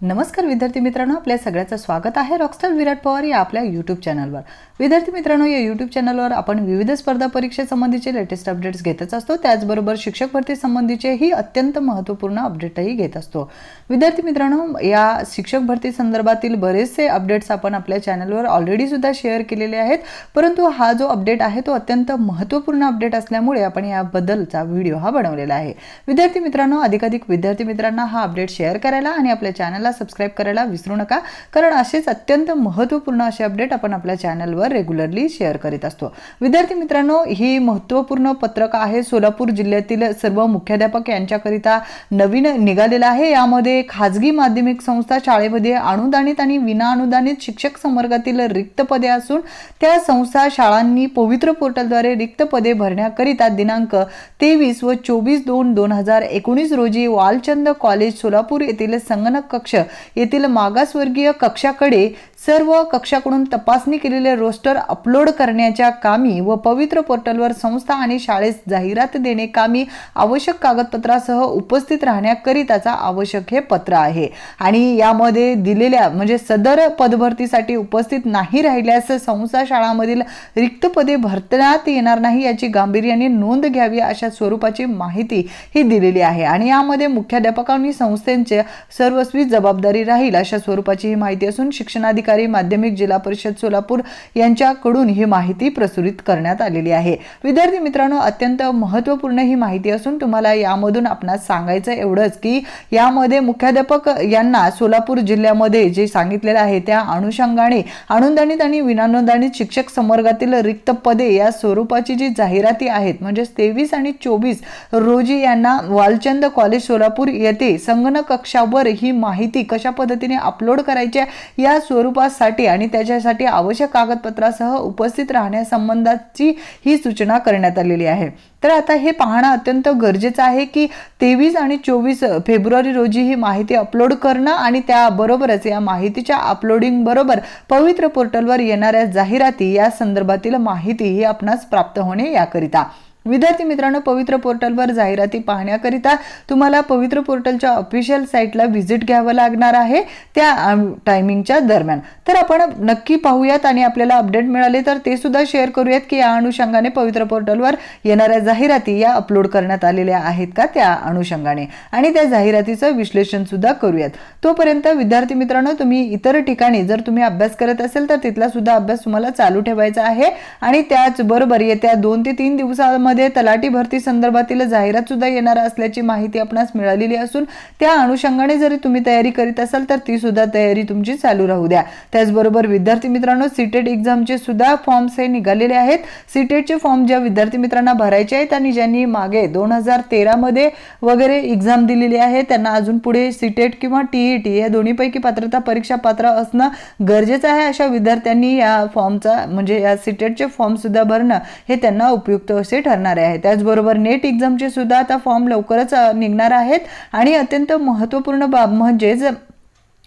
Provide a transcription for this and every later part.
नमस्कार विद्यार्थी मित्रांनो आपल्या सगळ्याचं स्वागत आहे रॉकस्टार विराट पवार या आपल्या यूट्यूब चॅनलवर विद्यार्थी मित्रांनो या यूट्यूब चॅनलवर आपण विविध स्पर्धा परीक्षेसंबंधीचे लेटेस्ट अपडेट्स घेतच असतो. त्याचबरोबर शिक्षक भरती संबंधीचेही अत्यंत महत्त्वपूर्ण अपडेटही घेत असतो. विद्यार्थी मित्रांनो या शिक्षक भरती संदर्भातील बरेचसे अपडेट्स आपण आपल्या चॅनलवर ऑलरेडी सुद्धा शेअर केलेले आहेत. परंतु हा जो अपडेट आहे तो अत्यंत महत्त्वपूर्ण अपडेट असल्यामुळे आपण याबद्दलचा व्हिडिओ हा बनवलेला आहे. विद्यार्थी मित्रांनो अधिकाधिक विद्यार्थी मित्रांना हा अपडेट शेअर करायला आणि आपल्या चॅनलला सबस्क्राईब करायला विसरू नका. कारण असेच अत्यंत महत्त्वपूर्ण असे अपडेट आपण आपल्या चॅनलवर रेग्युलरली शेअर करीत असतो. विद्यार्थी मित्रांनो ही महत्त्वपूर्ण पत्रक आहे सोलापूर जिल्ह्यातील सर्व मुख्याध्यापक यांच्याकरिता नवीन निघालेलं आहे. यामध्ये खाजगी माध्यमिक संस्था शाळेमध्ये अनुदानित आणि विनाअनुदानित शिक्षक संवर्गातील रिक्त पदे असून त्या संस्था शाळांनी पवित्र पोर्टलद्वारे रिक्त पदे भरण्याकरिता दिनांक तेवीस व चोवीस दोन दोन हजार एकोणीस रोजी वालचंद कॉलेज सोलापूर येथील संगणक कक्ष येथील मागासवर्गीय कक्षाकडे सर्व कक्षाकडून तपासणी केलेले रोस्टर अपलोड करण्याच्या कामी व पवित्र पोर्टलवर संस्था आणि शाळेस जाहिरात देणे कामी आवश्यक कागदपत्रासह उपस्थित राहण्याकरिताचा आवश्यक हे पत्र आहे. आणि यामध्ये दिलेल्या म्हणजे सदर पदभरतीसाठी उपस्थित नाही राहिल्यास संस्था शाळांमधील रिक्त पदे भरण्यात येणार नाही याची गांभीर्याने नोंद घ्यावी अशा स्वरूपाची माहिती ही दिलेली आहे. आणि यामध्ये मुख्याध्यापकांनी संस्थेचे सर्वस्वी जबाबदारी राहील अशा स्वरूपाची ही माहिती असून शिक्षणाधिकारी माध्यमिक जिल्हा परिषद सोलापूर यांच्याकडून ही माहिती प्रसुरित करण्यात आलेली आहे. विद्यार्थी मित्रांनो अत्यंत महत्त्वपूर्ण ही माहिती असून तुम्हाला यामधून आपणास सांगायचं एवढंच की यामध्ये मुख्याध्यापक यांना सोलापूर जिल्ह्यामध्ये जे सांगितलेलं आहे त्या अनुषंगाने अनुदानित आणि विनानुदानित शिक्षक संवर्गातील रिक्त पदे या स्वरूपाची जी जाहिराती आहेत म्हणजे तेवीस आणि चोवीस रोजी यांना वालचंद कॉलेज सोलापूर येथे संगणक कक्षावर ही माहिती कशा पद्धतीने अपलोड करायची आहे या स्वरूपासाठी आणि त्याच्यासाठी आवश्यक कागदपत्रासह उपस्थित राहण्यासंबंधाची ही सूचना करण्यात आलेली आहे. तर आता हे पाहणं अत्यंत गरजेचं आहे की तेवीस आणि चोवीस फेब्रुवारी रोजी ही माहिती अपलोड करणं आणि त्याबरोबरच या माहितीच्या अपलोडिंग बरोबर पवित्र पोर्टलवर येणाऱ्या जाहिराती या संदर्भातील माहिती ही आपणास प्राप्त होणे याकरिता. विद्यार्थी मित्रांनो पवित्र पोर्टलवर जाहिराती पाहण्याकरिता तुम्हाला पवित्र पोर्टलच्या ऑफिशियल साईटला व्हिजिट घ्यावं लागणार आहे त्या टायमिंगच्या दरम्यान. तर आपण नक्की पाहूयात आणि आपल्याला अपडेट मिळाले तर ते सुद्धा शेअर करूयात की या अनुषंगाने पवित्र पोर्टलवर येणाऱ्या जाहिराती या अपलोड करण्यात आलेल्या आहेत का त्या अनुषंगाने. आणि त्या जाहिरातीचं विश्लेषण सुद्धा करूयात. तोपर्यंत विद्यार्थी मित्रांनो तुम्ही इतर ठिकाणी जर तुम्ही अभ्यास करत असेल तर तिथला सुद्धा अभ्यास तुम्हाला चालू ठेवायचा आहे. आणि त्याचबरोबर येत्या दोन ते तीन दिवसामध्ये मध्ये तलाठी भरती संदर्भातील जाहिरात सुद्धा येणार असल्याची माहिती आपणास मिळालेली असून त्या अनुषंगाने जरी तुम्ही तयारी करीत असाल तर ती सुद्धा तयारी तुमची चालू राहू द्या. त्याचबरोबर विद्यार्थी मित्रांनो सीटेट एक्झामचे सुद्धा फॉर्म्स हे निघालेले आहेत. सीटेटचे फॉर्म ज्या विद्यार्थी मित्रांना भरायचे आहेत आणि ज्यांनी मागे दोन हजार तेरामध्ये वगैरे एक्झाम दिलेली आहे त्यांना अजून पुढे सीटेट किंवा टीईटी या दोन्हीपैकी पात्रता परीक्षा पात्र असणं गरजेचं आहे. अशा विद्यार्थ्यांनी या फॉर्मचा म्हणजे या सीटेटचे फॉर्म सुद्धा भरणं हे त्यांना उपयुक्त असे ठरणार आहे त्याचबरोबर नेट एक्झामचे सुद्धा आता फॉर्म लवकरच निघणार आहेत. आणि अत्यंत महत्त्वपूर्ण बाब म्हणजेच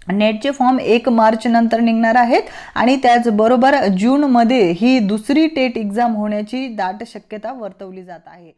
नेटचे फॉर्म एक मार्च नंतर निघणार आहेत. आणि त्याचबरोबर जूनमध्ये ही दुसरी टेट एक्झाम होण्याची दाट शक्यता वर्तवली जात आहे.